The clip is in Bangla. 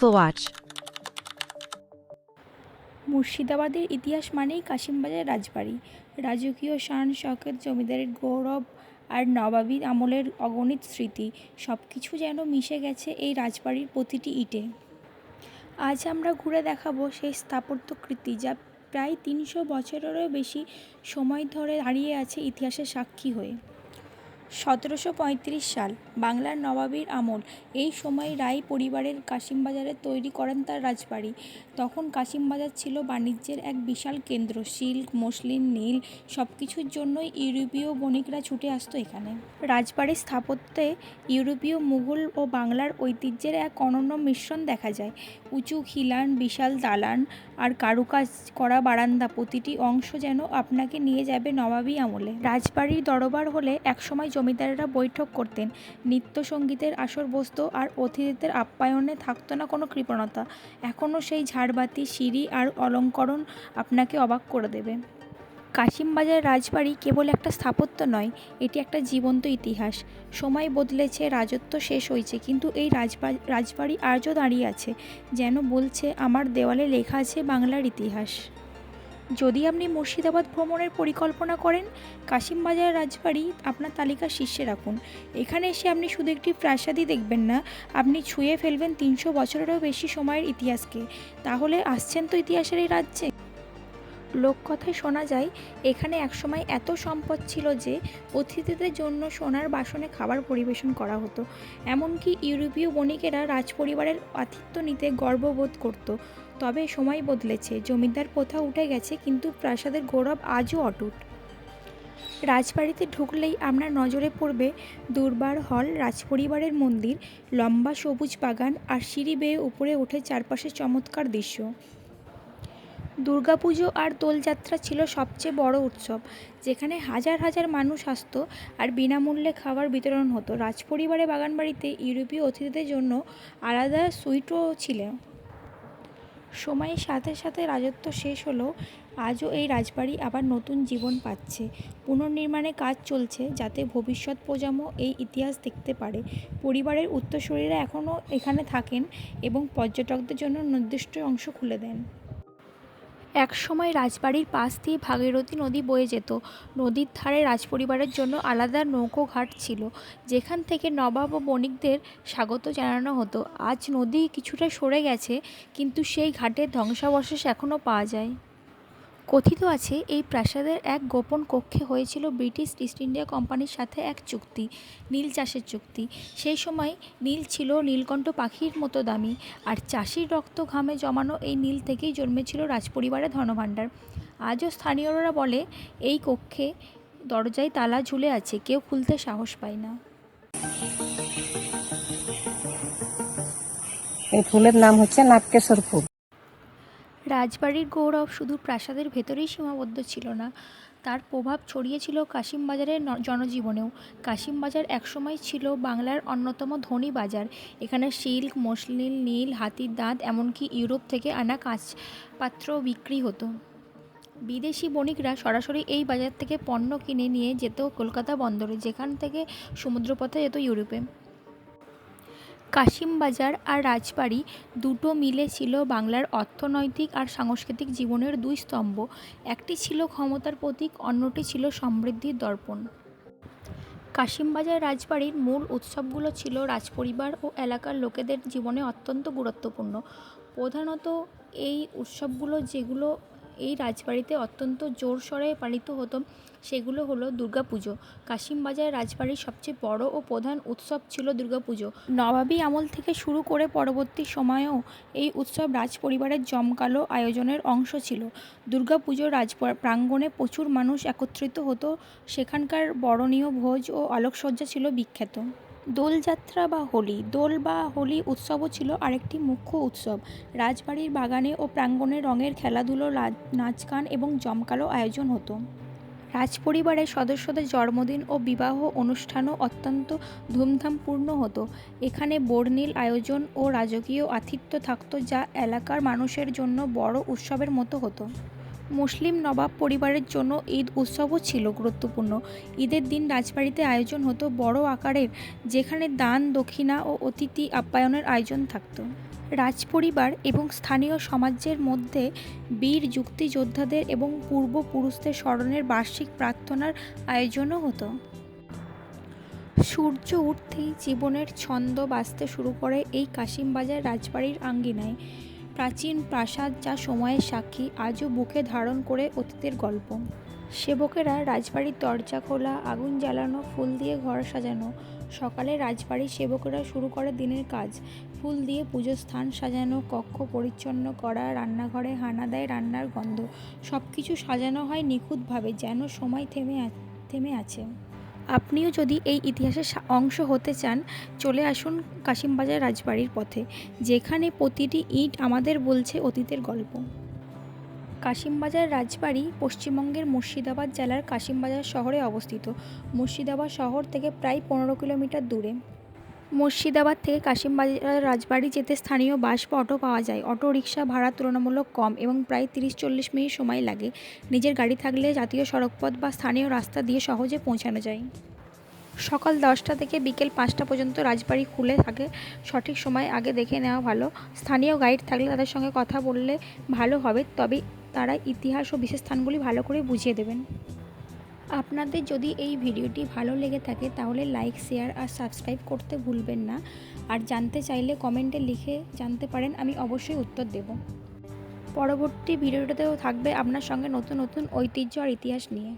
for watch. মুর্শিদাবাদের ইতিহাস মানেই কাশিমবাজার রাজবাড়ি। রাজকীয় শান, শখের জমিদারের গৌরব আর নবাবী আমলের অগণিত স্মৃতি। সব কিছু যেন মিশে গেছে এই রাজবাড়ির প্রতিটি ইটে। আজ আমরা ঘুরে দেখাবো সেই স্থাপত্যকৃতি যা প্রায় তিনশো বছরেরও বেশি সময় ধরে দাঁড়িয়ে আছে ইতিহাসের সাক্ষী হয়ে। সতেরোশো পঁয়ত্রিশ সাল বাংলার নবাবীর আমল। এই সময় রায় পরিবারের কাশিমবাজারে তৈরি করেন তার রাজবাড়ি। তখন কাশিমবাজার ছিল বাণিজ্যের এক বিশাল কেন্দ্র। সিল্ক, মসলিন, নীল সব কিছুর জন্যই ইউরোপীয় বণিকরা ছুটে আসতো এখানে। রাজবাড়ির স্থাপত্যে ইউরোপীয় মুঘল ও বাংলার ঐতিহ্যের এক অনন্য মিশ্রণ দেখা যায়। উঁচু খিলান, বিশাল দালান আর কারুকাজ করা বারান্দা প্রতিটি অংশ যেন আপনাকে নিয়ে যাবে নবাবী আমলে। রাজবাড়ির দরবার হলে একসময় জমিদারেরা বৈঠক করতেন। নৃত্য সঙ্গীতের আসর বসত আর অতিথিদের আপ্যায়নে থাকতো না কোনো কৃপণতা। এখনও সেই ঝাড়বাতি, সিঁড়ি আর অলঙ্করণ আপনাকে অবাক করে দেবে। কাশিমবাজার রাজবাড়ি কেবল একটা স্থাপত্য নয়, এটি একটা জীবন্ত ইতিহাস। সময় বদলেছে, রাজত্ব শেষ হয়েছে, কিন্তু এই রাজবাড়ি আজও দাঁড়িয়ে আছে, যেন বলছে, আমার দেওয়ালে লেখা আছে বাংলার ইতিহাস। যদি আপনি মুর্শিদাবাদ ভ্রমণের পরিকল্পনা করেন, কাশিমবাজার রাজবাড়ি আপনার তালিকার শীর্ষে রাখুন। এখানে এসে আপনি শুধু একটি প্রাসাদই দেখবেন না, আপনি ছুঁয়ে ফেলবেন তিনশো বছরেরও বেশি সময়ের ইতিহাসকে। তাহলে আসছেন তো ইতিহাসের এই রাজ্যে। লোককথায় শোনা যায়, এখানে একসময় এত সম্পদ ছিল যে অতিথিদের জন্য সোনার বাসনে খাবার পরিবেশন করা হতো। এমনকি ইউরোপীয় বণিকেরা রাজপরিবারের আতিথ্য নিতে গর্ববোধ করত। তবে সময় বদলেছে। জমিদার প্রথা উঠে গেছে, কিন্তু প্রাসাদের গৌরব আজও অটুট। রাজবাড়িতে ঢুকলেই আপনার নজরে পড়বে দুর্বার হল, রাজপরিবারের মন্দির, লম্বা সবুজ বাগান আর সিঁড়ি বেয়ে উপরে ওঠে চারপাশের চমৎকার দৃশ্য। দুর্গাপুজো আর দোলযাত্রা ছিল সবচেয়ে বড় উৎসব, যেখানে হাজার হাজার মানুষ আসতো আর বিনামূল্যে খাবার বিতরণ হতো। রাজপরিবারে বাগানবাড়িতে ইউরোপীয় অতিথিদের জন্য আলাদা সুইটও ছিল। সময়ের সাথে সাথে রাজত্ব শেষ হলেও আজও এই রাজবাড়ি আবার নতুন জীবন পাচ্ছে। পুনর্নির্মাণে কাজ চলছে যাতে ভবিষ্যৎ প্রজন্ম এই ইতিহাস দেখতে পারে। পরিবারের উত্তরসূরিরা এখনও এখানে থাকেন এবং পর্যটকদের জন্য নির্দিষ্ট অংশ খুলে দেন। এক সময় রাজবাড়ির পাশ দিয়ে ভাগীরথী নদী বয়ে যেত। নদীর ধারে রাজপরিবারের জন্য আলাদা নৌকো ঘাট ছিল, যেখান থেকে নবাব ও বণিকদের স্বাগত জানানো হতো। আজ নদী কিছুটা সরে গেছে, কিন্তু সেই ঘাটের ধ্বংসাবশেষ এখনও পাওয়া যায়। কথিত আছে, এই প্রাসাদের এক গোপন কক্ষে হয়েছিল ব্রিটিশ ইস্ট ইন্ডিয়া কোম্পানির সাথে এক চুক্তি, নীল চাষের চুক্তি। সেই সময় নীল ছিল নীলকণ্ঠ পাখির মতো দামি, আর চাষির রক্ত ঘামে জমানো এই নীল থেকেই জন্মেছিল রাজপরিবারের ধনভাণ্ডার। আজও স্থানীয়রা বলে, এই কক্ষে দরজায় তালা ঝুলে আছে, কেউ খুলতে সাহস পায় না। এই ফুলের নাম হচ্ছে নাটকেশ্বর ফুল। রাজবাড়ির গৌরব শুধু প্রাসাদের ভেতরেই সীমাবদ্ধ ছিল না, তার প্রভাব ছড়িয়েছিল কাশিমবাজারের জনজীবনেও। কাশিমবাজার একসময় ছিল বাংলার অন্যতম ধনী বাজার। এখানে সিল্ক, মসলিন, নীল, হাতির দাঁত, এমনকি ইউরোপ থেকে আনা কাঁচপাত্র বিক্রি হতো। বিদেশি বণিকরা সরাসরি এই বাজার থেকে পণ্য কিনে নিয়ে যেত কলকাতা বন্দরে, যেখান থেকে সমুদ্রপথে যেত ইউরোপে। কাশিমবাজার আর রাজবাড়ি দুটো মিলে ছিল বাংলার অর্থনৈতিক আর সাংস্কৃতিক জীবনের দুই স্তম্ভ। একটি ছিল ক্ষমতার প্রতীক, অন্যটি ছিল সমৃদ্ধির দর্পণ। কাশিমবাজার রাজবাড়ির মূল উৎসবগুলো ছিল রাজপরিবার ও এলাকার লোকেদের জীবনে অত্যন্ত গুরুত্বপূর্ণ। প্রধানত এই উৎসবগুলো যেগুলো এই রাজবাড়িতে অত্যন্ত জোর জোরসরে পালিত হতো। সেগুলো হলো দুর্গাপুজো। কাশিমবাজার রাজবাড়ির সবচেয়ে বড় ও প্রধান উৎসব ছিল দুর্গাপুজো। নবাবী আমল থেকে শুরু করে পরবর্তী সময়েও এই উৎসব রাজপরিবারের জমকালো আয়োজনের অংশ ছিল। দুর্গাপুজোর রাজ প্রাঙ্গণে প্রচুর মানুষ একত্রিত হতো। সেখানকার বরণীয় ভোজ ও আলোকসজ্জা ছিল বিখ্যাত। দোলযাত্রা বা হোলি। দোল বা হোলি উৎসবও ছিল আরেকটি মুখ্য উৎসব। রাজবাড়ির বাগানে ও প্রাঙ্গণে রঙের খেলাধুলো নাচ গান এবং জমকালো আয়োজন হতো। রাজপরিবারের সদস্যদের জন্মদিন ও বিবাহ অনুষ্ঠানও অত্যন্ত ধুমধামপূর্ণ হতো। এখানে বর্ণিল আয়োজন ও রাজকীয় আতিথ্য থাকতো যা এলাকার মানুষের জন্য বড় উৎসবের মতো হতো। মুসলিম নবাব পরিবারের জন্য ঈদ উৎসবও ছিল গুরুত্বপূর্ণ। ঈদের দিন রাজবাড়িতে আয়োজন হতো বড় আকারের, যেখানে দান, দক্ষিণা ও অতিথি আপ্যায়নের আয়োজন থাকতো। রাজপরিবার এবং স্থানীয় সমাজের মধ্যে বীর যুক্তিযোদ্ধাদের এবং পূর্বপুরুষদের স্মরণের বার্ষিক প্রার্থনার আয়োজনও হতো। সূর্য উঠতেই জীবনের ছন্দ বাঁচতে শুরু করে এই কাশিমবাজার রাজবাড়ির আঙ্গিনায়। প্রাচীন প্রাসাদ যা সময়ের সাক্ষী, আজও বুকে ধারণ করে অতীতের গল্প। সেবকেরা রাজবাড়ির দরজা খোলা, আগুন জ্বালানো, ফুল দিয়ে ঘর সাজানো, সকালে রাজবাড়ির সেবকেরা শুরু করে দিনের কাজ। ফুল দিয়ে পুজোর স্থান সাজানো, কক্ষ পরিচ্ছন্ন করা, রান্নাঘরে হানা দেয় রান্নার গন্ধ। সব কিছু সাজানো হয় নিখুঁতভাবে যেন সময় থেমে থেমে আছে। আপনিও যদি এই ইতিহাসের অংশ হতে চান, চলে আসুন কাশিমবাজার রাজবাড়ির পথে, যেখানে প্রতিটি ইট আমাদের বলছে অতীতের গল্প। কাশিমবাজার রাজবাড়ি পশ্চিমবঙ্গের মুর্শিদাবাদ জেলার কাশিমবাজার শহরে অবস্থিত। মুর্শিদাবাদ শহর থেকে প্রায় পনেরো কিলোমিটার দূরে। মুর্শিদাবাদ থেকে কাশিমবাজার রাজবাড়ি যেতে স্থানীয় বাস বা অটো পাওয়া যায়। অটো রিক্সা ভাড়া তুলনামূলক কম এবং প্রায় তিরিশ চল্লিশ মিনিট সময় লাগে। নিজের গাড়ি থাকলে জাতীয় সড়কপথ বা স্থানীয় রাস্তা দিয়ে সহজে পৌঁছানো যায়। সকাল দশটা থেকে বিকেল পাঁচটা পর্যন্ত রাজবাড়ি খুলে থাকে। সঠিক সময় আগে দেখে নেওয়া ভালো। স্থানীয় গাইড থাকলে তাদের সঙ্গে কথা বললে ভালো হবে। তবে তারা ইতিহাস ও বিশেষ স্থানগুলি ভালো করে বুঝিয়ে দেবেন। আপনাদের যদি এই ভিডিওটি ভালো লেগে থাকে, তাহলে লাইক, শেয়ার আর সাবস্ক্রাইব করতে ভুলবেন না। আর জানতে চাইলে কমেন্টে লিখে জানতে পারেন, আমি অবশ্যই উত্তর দেব। পরবর্তী ভিডিওটাতেও থাকবে আপনার সঙ্গে নতুন নতুন ঐতিহ্য আর ইতিহাস নিয়ে।